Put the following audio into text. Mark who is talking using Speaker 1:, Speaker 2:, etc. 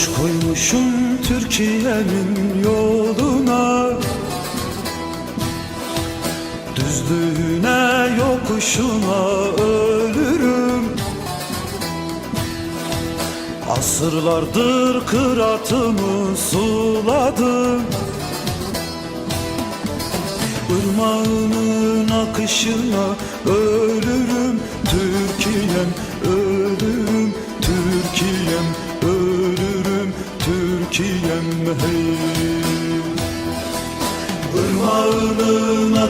Speaker 1: Taş koymuşum Türkiye'nin yoluna. Düzlüğüne yokuşuna ölürüm. Asırlardır kıratımı suladım. Irmağının akışına ölürüm